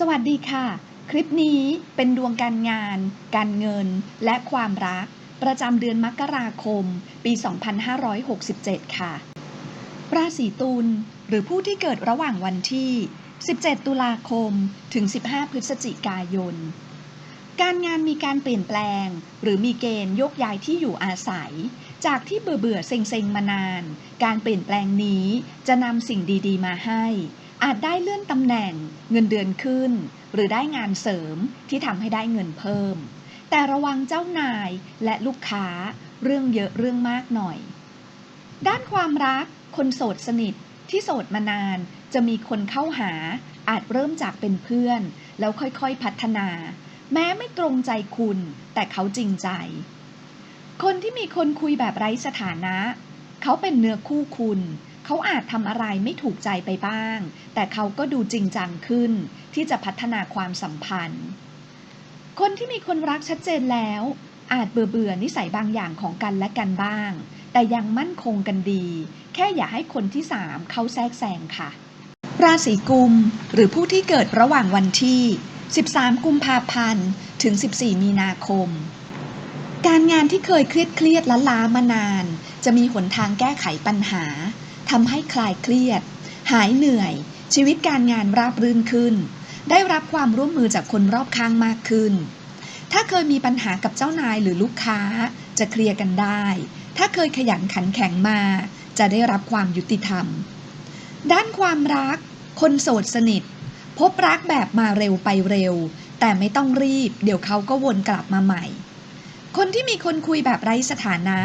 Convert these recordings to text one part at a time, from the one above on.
สวัสดีค่ะ คลิปนี้เป็นดวงการงาน การเงิน และความรัก ประจำเดือนมกราคม ปี 2567 ค่ะ ราศีตุลหรือผู้ที่เกิดระหว่างวันที่ 17 ตุลาคม ถึง 15 พฤศจิกายน การงานมีการเปลี่ยนแปลง หรือมีเกณฑ์ยกย้ายที่อยู่อาศัย จากที่เบื่อเบื่อเซ็งเซ็งมานาน การเปลี่ยนแปลงนี้จะนำสิ่งดี ๆ มาให้ อาจได้เลื่อนตำแหน่งเงินเดือนขึ้น หรือได้งานเสริมที่ทำให้ได้เงินเพิ่ม แต่ระวังเจ้านายและลูกค้าเรื่องเยอะเรื่องมากหน่อย ด้านความรัก คนโสดสนิทที่โสดมานานจะมีคนเข้าหา อาจเริ่มจากเป็นเพื่อน แล้วค่อยๆพัฒนา แม้ไม่ตรงใจคุณ แต่เขาจริงใจ คนที่มีคนคุยแบบไร้สถานะ เขาเป็นเนื้อคู่คุณ เขาอาจทำอะไรไม่ถูกใจไปบ้าง แต่เขาก็ดูจริงจังขึ้น ที่จะพัฒนาความสัมพันธ์ คนที่มีคนรักชัดเจนแล้ว อาจเบื่อเบื่อนิสัยบางอย่างของกันและกันบ้าง แต่ยังมั่นคงกันดี แค่อย่าให้คนที่สามเข้าแทรกแซงค่ะ ราศีกุม หรือผู้ที่เกิดระหว่างวันที่ 13 กุมภาพันธ์ ถึง 14 มีนาคมการงานที่เคยเครียดเครียดล้าล้ามานาน จะมีหนทางแก้ไขปัญหา ทำให้คลายเครียด หายเหนื่อย ชีวิตการงานราบรื่นขึ้น ได้รับความร่วมมือจากคนรอบข้างมากขึ้น ถ้าเคยมีปัญหากับเจ้านายหรือลูกค้า จะเคลียร์กันได้ ถ้าเคยขยันขันแข็งมา จะได้รับความยุติธรรม ด้านความรัก คนโสดสนิท พบรักแบบมาเร็วไปเร็ว แต่ไม่ต้องรีบ เดี๋ยวเขาก็วนกลับมาใหม่ คนที่มีคนคุยแบบไร้สถานะ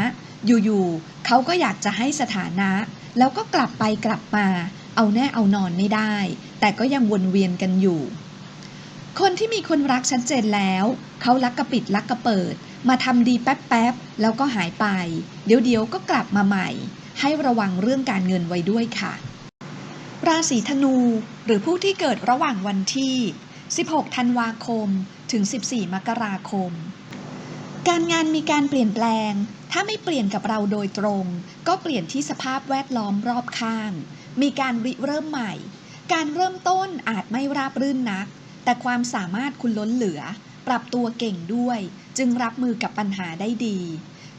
อยู่ๆ เขาก็อยากจะให้สถานะ แล้วก็กลับไปกลับมา เอาแน่เอานอนไม่ได้ แต่ก็ยังวนเวียนกันอยู่ คนที่มีคนรักชัดเจนแล้ว เขาลักกระปิดลักกระเปิด มาทำดีแป๊บๆ แล้วก็หายไป เดี๋ยวเดี๋ยวๆก็กลับมาใหม่ ให้ระวังเรื่องการเงินไว้ด้วยค่ะ ราศีธนูหรือผู้ที่เกิดระหว่างวันที่ 16 ธันวาคม ถึง 14 มกราคม การงานมีการเปลี่ยนแปลง ถ้าไม่เปลี่ยนกับเราโดยตรง ก็เปลี่ยนที่สภาพแวดล้อมรอบข้าง มีการริเริ่มใหม่ การเริ่มต้นอาจไม่ราบรื่นนัก แต่ความสามารถคุณล้นเหลือ ปรับตัวเก่งด้วย จึงรับมือกับปัญหาได้ดี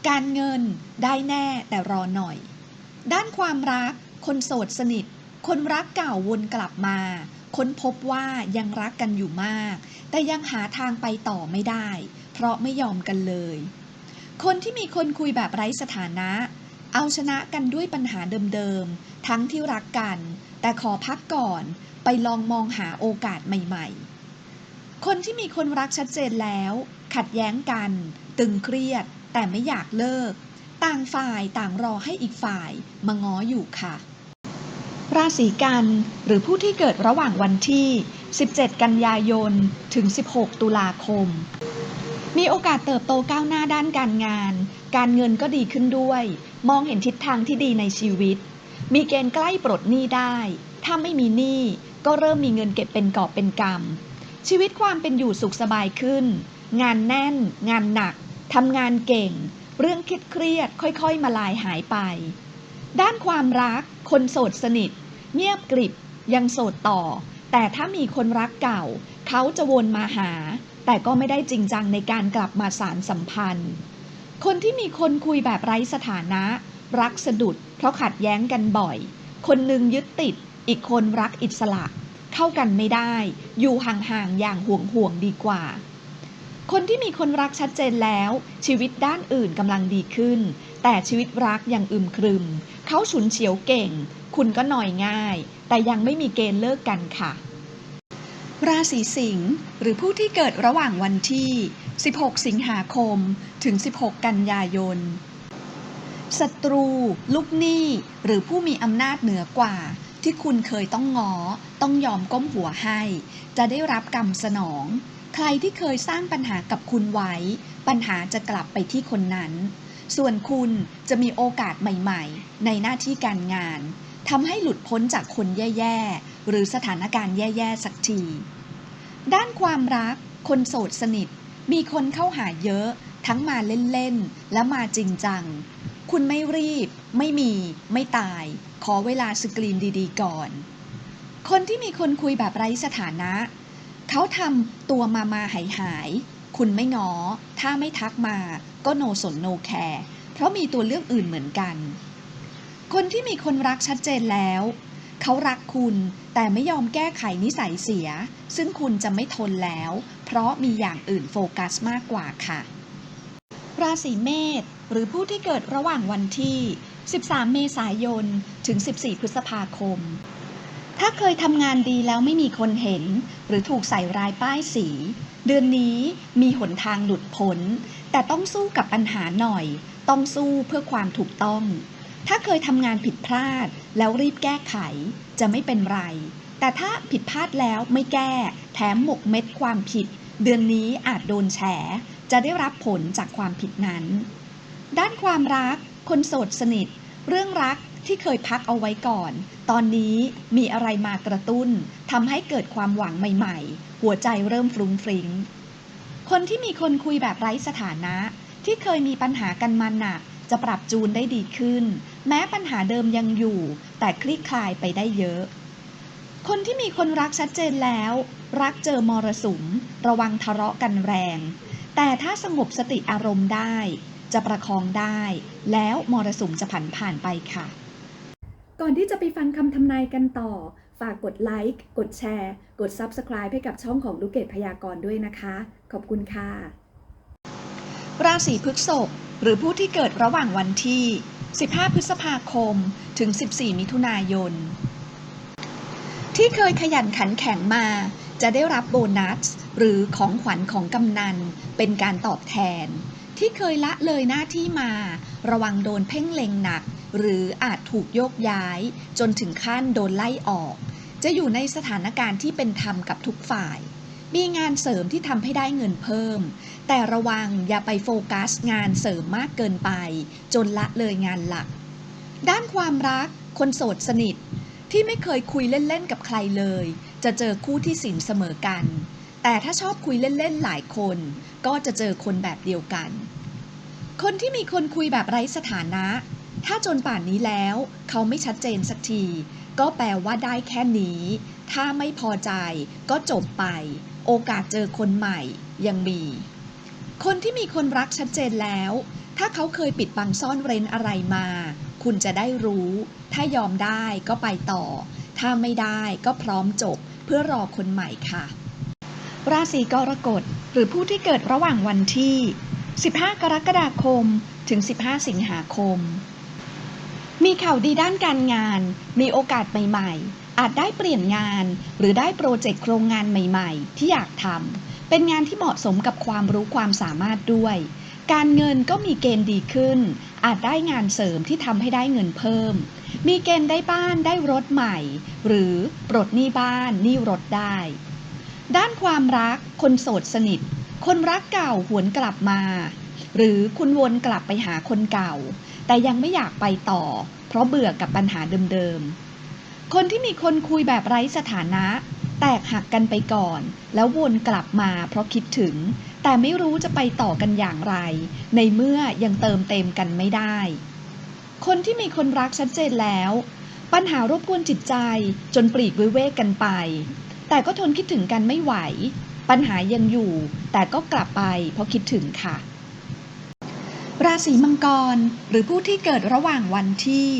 การเงินได้แน่แต่รอหน่อย ด้านความรัก คนโสดสนิท คนรักเก่าวนกลับมา ค้นพบว่ายังรักกันอยู่มาก แต่ยังหาทางไปต่อไม่ได้ เพราะไม่ยอมกันเลย คนที่มีคนคุยแบบไร้สถานะ เอาชนะกันด้วยปัญหาเดิมๆ ทั้งที่รักกัน แต่ขอพักก่อน ไปลองมองหาโอกาสใหม่ๆ คนที่มีคนรักชัดเจนแล้ว ขัดแย้งกัน ตึงเครียด แต่ไม่อยากเลิก ต่างฝ่ายต่างรอให้อีกฝ่ายมาง้ออยู่ค่ะ ราศีกันหรือผู้ที่เกิดระหว่างวันที่ 17 กันยายน ถึง 16 ตุลาคม มีโอกาสเติบโตก้าวหน้าด้านการงาน การเงินก็ดีขึ้นด้วย มองเห็นทิศทางที่ดีในชีวิต มีเกณฑ์ใกล้ปลดหนี้ได้ ถ้าไม่มีหนี้ก็เริ่มมีเงินเก็บเป็นกอบเป็นกำชีวิตความเป็นอยู่สุขสบายขึ้น งานแน่น งานหนักทำงานเก่ง เรื่องคิดเครียดค่อยๆ มาลายหายไป ด้านความรัก คนโสดสนิท เงียบกริบยังโสดต่อ แต่ถ้ามีคนรักเก่า เขาจะวนมาหา แต่ก็ไม่ได้จริงจังในการกลับมาสารสัมพันธ์ คนที่มีคนคุยแบบไร้สถานะ รักสะดุด เพราะขัดแย้งกันบ่อย คนหนึ่งยึดติด อีกคนรักอิสระ เข้ากันไม่ได้ อยู่ห่างๆอย่างห่วงๆดีกว่า คนที่มีคนรักชัดเจนแล้ว ชีวิตด้านอื่นกำลังดีขึ้น แต่ชีวิตรักยังอึมครึม เขาฉุนเฉียวเก่ง คุณก็หน่อยง่าย แต่ยังไม่มีเกณฑ์เลิกกันค่ะ ราศีสิงห์หรือผู้ที่เกิดระหว่างวันที่ 16 สิงหาคม ถึง 16 กันยายน ศัตรู ลูกหนี้ หรือผู้มีอำนาจเหนือกว่า ที่คุณเคยต้องงอต้องยอมก้มหัวให้ จะได้รับกรรมสนอง ใครที่เคยสร้างปัญหากับคุณไว้ ปัญหาจะกลับไปที่คนนั้น ส่วนคุณจะมีโอกาสใหม่ ๆ ในหน้าที่การงาน ทำให้หลุดพ้นจากคนแย่ๆ หรือสถานการณ์แย่ๆ สักที ด้านความรัก คนโสดสนิท มีคนเข้าหาเยอะ ทั้งมาเล่นๆ และมาจริงจัง คุณไม่รีบ ไม่มี ไม่ตาย ขอเวลาสกรีนดีๆ ก่อน คนที่มีคนคุยแบบไร้สถานะ เขาทำตัวมามาหายหาย คุณไม่งอ ถ้าไม่ทักมา ก็โนสนโนแคร์ เพราะมีตัวเลือกอื่นเหมือนกัน คนที่มีคนรักชัดเจนแล้ว เขารักคุณแต่ไม่ยอมแก้ไขนิสัยเสีย ซึ่งคุณจะไม่ทนแล้ว เพราะมีอย่างอื่นโฟกัสมากกว่าค่ะ ราศีเมษหรือผู้ที่เกิดระหว่างวันที่ 13 เมษายน ถึง 14 พฤษภาคม ถ้าเคยทำงานดีแล้วไม่มีคนเห็น หรือถูกใส่รายป้ายสี เดือนนี้มีหนทางหลุดพ้น แต่ต้องสู้กับปัญหาหน่อย ต้องสู้เพื่อความถูกต้อง ถ้าเคยทำงานผิดพลาด แล้วรีบแก้ไข จะไม่เป็นไร แต่ถ้าผิดพลาดแล้วไม่แก้ แถมหมกเม็ดความผิด เดือนนี้อาจโดนแฉ จะได้รับผลจากความผิดนั้น ด้านความรัก คนโสดสนิท เรื่องรักที่เคยพักเอาไว้ก่อน ตอนนี้มีอะไรมากระตุ้นทำให้เกิดความหวังใหม่ ๆ หัวใจเริ่มฟรุ้งฟริ้งคนที่มีคนคุยแบบไร้สถานะ ที่เคยมีปัญหากันมาหนัก จะปรับจูนได้ดีขึ้น แม้ปัญหาเดิมยังอยู่ แต่คลี่คลายไปได้เยอะ คนที่มีคนรักชัดเจนแล้ว รักเจอมรสุม ระวังทะเลาะกันแรง แต่ถ้าสงบสติอารมณ์ได้ จะประคองได้ แล้วมรสุมจะผ่านผ่านไปค่ะ ก่อนที่จะไปฟังคำทำนายกันต่อ ฝากกดไลค์ กดแชร์ กด Subscribe ให้กับช่องของลูกเกดพยากรณ์ด้วยนะคะ ขอบคุณค่ะราศีพฤษภ หรือผู้ที่เกิดระหว่างวันที่ 15 พฤษภาคม ถึง 14 มิถุนายน ที่เคยขยันขันแข็งมา จะได้รับโบนัส หรือของขวัญของกำนัน เป็นการตอบแทน ที่เคยละเลยหน้าที่มา ระวังโดนเพ่งเล็งหนัก หรืออาจถูกโยกย้าย จนถึงขั้นโดนไล่ออก จะอยู่ในสถานการณ์ที่เป็นธรรมกับทุกฝ่าย มีงานเสริมที่ทำให้ได้เงินเพิ่ม แต่ระวังอย่าไปโฟกัสงานเสริมมากเกินไป จนละเลยงานหลัก ด้านความรัก คนโสดสนิท ที่ไม่เคยคุยเล่นๆกับใครเลย จะเจอคู่ที่สินเสมอกัน แต่ถ้าชอบคุยเล่นๆหลายคน ก็จะเจอคนแบบเดียวกัน คนที่มีคนคุยแบบไร้สถานะ ถ้าจนป่านนี้แล้ว เขาไม่ชัดเจนสักที ก็แปลว่าได้แค่นี้ถ้าไม่พอใจก็จบไป โอกาสเจอคนใหม่ยังมี คนที่มีคนรักชัดเจนแล้ว ถ้าเขาเคยปิดบังซ่อนเร้นอะไรมา คุณจะได้รู้ ถ้ายอมได้ก็ไปต่อ ถ้าไม่ได้ก็พร้อมจบเพื่อรอคนใหม่ค่ะ ราศีกรกฎหรือผู้ที่เกิดระหว่างวันที่ 15 กรกฎาคม ถึง 15 สิงหาคม มีข่าวดีด้านการงาน มีโอกาสใหม่ ๆ อาจได้เปลี่ยนงานหรือได้โปรเจกต์โครงงานใหม่ๆ ที่อยากทำเป็นงานที่เหมาะสมกับความรู้ความสามารถด้วย การเงินก็มีเกณฑ์ดีขึ้น อาจได้งานเสริมที่ทำให้ได้เงินเพิ่ม มีเกณฑ์ได้บ้านได้รถใหม่ หรือปลดหนี้บ้านหนี้รถได้ ด้านความรัก คนโสดสนิท คนรักเก่าหวนกลับมา หรือคุณวนกลับไปหาคนเก่า แต่ยังไม่อยากไปต่อ เพราะเบื่อกับปัญหาเดิมๆ คนที่มีคนคุยแบบไร้สถานะ แตกหักกันไปก่อน แล้ววนกลับมาเพราะคิดถึง แต่ไม่รู้จะไปต่อกันอย่างไร ในเมื่อยังเติมเต็มกันไม่ได้ คนที่มีคนรักชัดเจนแล้ว ปัญหารบกวนจิตใจจนปลีกวิเวกกันไป แต่ก็ทนคิดถึงกันไม่ไหว ปัญหายังอยู่ แต่ก็กลับไปเพราะคิดถึงค่ะ ราศีมังกรหรือผู้ที่เกิดระหว่างวันที่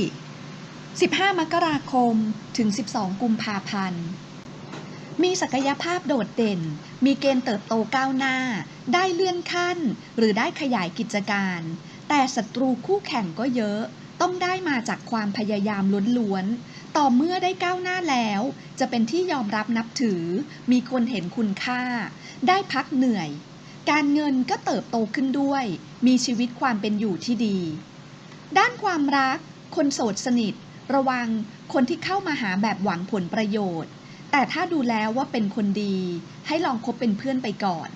15 มกราคม ถึง 12 กุมภาพันธ์ มีศักยภาพโดดเด่น มีเกณฑ์เติบโตก้าวหน้า ได้เลื่อนขั้น หรือได้ขยายกิจการ แต่ศัตรูคู่แข่งก็เยอะ ต้องได้มาจากความพยายามล้วนๆ ต่อเมื่อได้ก้าวหน้าแล้ว จะเป็นที่ยอมรับนับถือ มีคนเห็นคุณค่า ได้พักเหนื่อย การเงินก็เติบโตขึ้นด้วย มีชีวิตความเป็นอยู่ที่ดี ด้านความรัก คนโสดสนิท ระวังคนที่เข้ามาหาแบบหวังผลประโยชน์ แต่ถ้าดูแล้วว่าเป็นคนดี ให้ลองคบเป็นเพื่อนไปก่อน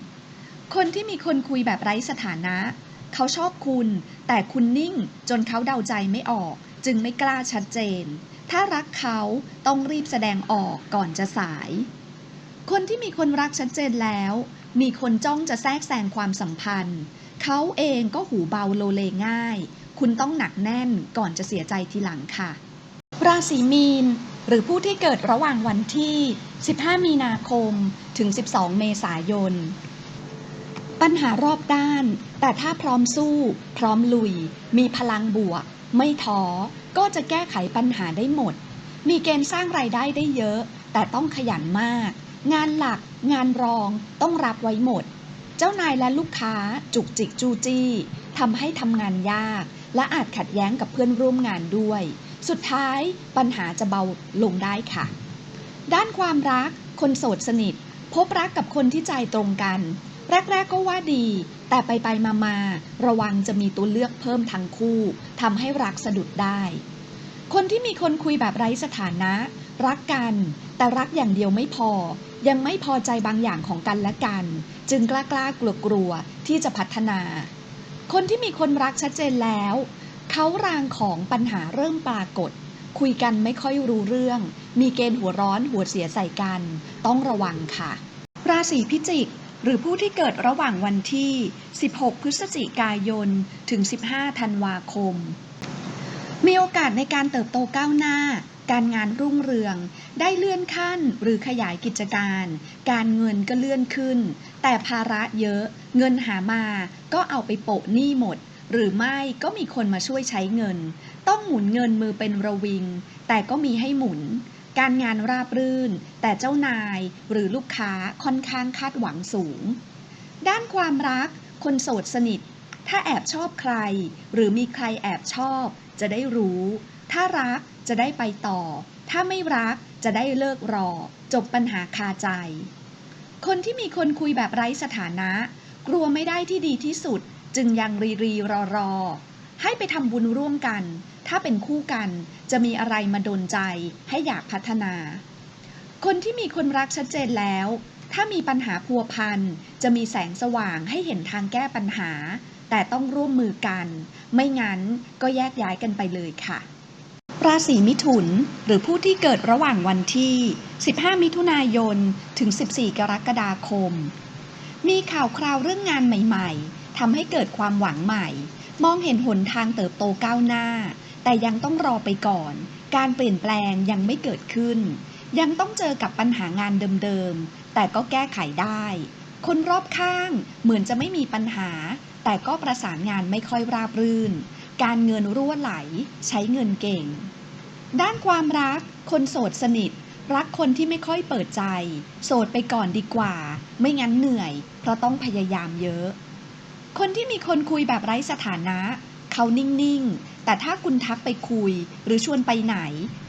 คนที่มีคนคุยแบบไร้สถานะ เขาชอบคุณ แต่คุณนิ่งจนเขาเดาใจไม่ออก จึงไม่กล้าชัดเจน ถ้ารักเขาต้องรีบแสดงออกก่อนจะสาย คนที่มีคนรักชัดเจนแล้ว มีคนจ้องจะแทรกแซงความสัมพันธ์ เขาเองก็หูเบาโลเลง่าย คุณต้องหนักแน่นก่อนจะเสียใจทีหลังค่ะ ราศีมีน หรือผู้ที่เกิดระหว่างวันที่ 15 มีนาคม ถึง 12 เมษายน ปัญหารอบด้าน แต่ถ้าพร้อมสู้ พร้อมลุย มีพลังบวก ไม่ท้อ ก็จะแก้ไขปัญหาได้หมด มีเกณฑ์สร้างรายได้ได้เยอะ แต่ต้องขยันมาก งานหลัก งานรอง ต้องรับไว้หมด เจ้านายและลูกค้าจุกจิกจูจี้ทำให้ทำงานยาก และอาจขัดแย้งกับเพื่อนร่วมงานด้วย สุดท้ายปัญหาจะเบาลงได้ค่ะ ด้านความรัก คนโสดสนิท พบรักกับคนที่ใจตรงกัน แรกๆก็ว่าดี แต่ไปไปมามาๆระวังจะมีตัวเลือกเพิ่มทั้งคู่ทำให้รักสะดุดได้ คนที่มีคนคุยแบบไร้สถานะ รักกัน แต่รักอย่างเดียวไม่พอ ยังไม่พอใจบางอย่างของกันและกัน จึงกล้ากล้ากลัวกลัวๆที่จะพัฒนา คนที่มีคนรักชัดเจนแล้ว เขารางของปัญหาเริ่มปรากฏ คุยกันไม่ค่อยรู้เรื่อง มีเกณฑ์หัวร้อนหัวเสียใส่กัน ต้องระวังค่ะ ราศีพิจิก หรือผู้ที่เกิดระหว่างวันที่ 16 พฤศจิกายน ถึง 15 ธันวาคม มีโอกาสในการเติบโตก้าวหน้า การงานรุ่งเรือง ได้เลื่อนขั้นหรือขยายกิจการ การเงินก็เลื่อนขึ้น แต่ภาระเยอะ เงินหามาก็เอาไปโปะหนี้หมด หรือไม่ก็มีคนมาช่วยใช้เงิน ต้องหมุนเงินมือเป็นระวิง แต่ก็มีให้หมุน การงานราบรื่น แต่เจ้านายหรือลูกค้าค่อนข้างคาดหวังสูง ด้านความรัก คนโสดสนิท ถ้าแอบชอบใคร หรือมีใครแอบชอบ จะได้รู้ ถ้ารักจะได้ไปต่อ ถ้าไม่รักจะได้เลิกรอ จบปัญหาคาใจ คนที่มีคนคุยแบบไร้สถานะ กลัวไม่ได้ที่ดีที่สุด จึงยังรีรีรอรอ ให้ไปทำบุญร่วมกัน ถ้าเป็นคู่กันจะมีอะไรมาดนใจให้อยากพัฒนา คนที่มีคนรักชัดเจนแล้ว ถ้ามีปัญหาพัวพันจะมีแสงสว่างให้เห็นทางแก้ปัญหา แต่ต้องร่วมมือกัน ไม่งั้นก็แยกย้ายกันไปเลยค่ะราศีมิถุนหรือผู้ที่เกิดระหว่างวันที่ 15 มิถุนายน ถึง 14 กรกฎาคม มีข่าวคราวเรื่องงานใหม่ๆ ทำให้เกิดความหวังใหม่ มองเห็นหนทางเติบโตก้าวหน้า แต่ยังต้องรอไปก่อน การเปลี่ยนแปลงยังไม่เกิดขึ้น ยังต้องเจอกับปัญหางานเดิมๆ แต่ก็แก้ไขได้ คนรอบข้างเหมือนจะไม่มีปัญหา แต่ก็ประสานงานไม่ค่อยราบรื่น การเงินรั่วไหล ใช้เงินเก่ง ด้านความรัก คนโสดสนิทรักคนที่ไม่ค่อยเปิดใจ โสดไปก่อนดีกว่า ไม่งั้นเหนื่อย เพราะต้องพยายามเยอะ คนที่มีคนคุยแบบไร้สถานะ เขานิ่ง ๆ แต่ถ้าคุณทักไปคุย หรือชวนไปไหน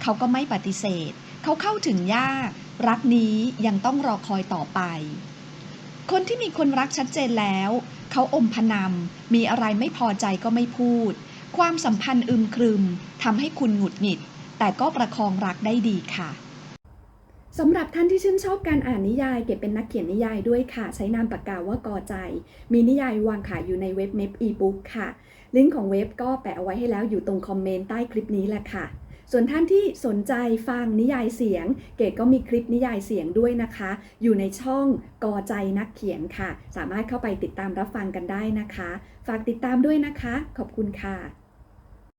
เขาก็ไม่ปฏิเสธ เขาเข้าถึงยาก รักนี้ยังต้องรอคอยต่อไป คนที่มีคนรักชัดเจนแล้ว เขาอมพนำมีอะไรไม่พอใจก็ไม่พูด ความสัมพันธ์อึมครึมทำให้คุณหงุดหงิด แต่ก็ประคองรักได้ดีค่ะ สำหรับท่านที่ชื่นชอบการอ่านนิยาย เก็บเป็นนักเขียนนิยายด้วยค่ะ ใช้นามปากกาว่ากอใจ มีนิยายวางขายอยู่ในเว็บเมพอีบุ๊กค่ะ ลิงก์ของเว็บก็แปะเอาไว้ให้แล้วอยู่ตรงคอมเมนต์ใต้คลิปนี้แหละค่ะ ส่วนท่านที่สนใจฟังนิยายเสียง เกดก็มีคลิปนิยายเสียงด้วยนะคะ อยู่ในช่องกอใจนักเขียนค่ะ สามารถเข้าไปติดตามรับฟังกันได้นะคะ ฝากติดตามด้วยนะคะ ขอบคุณค่ะ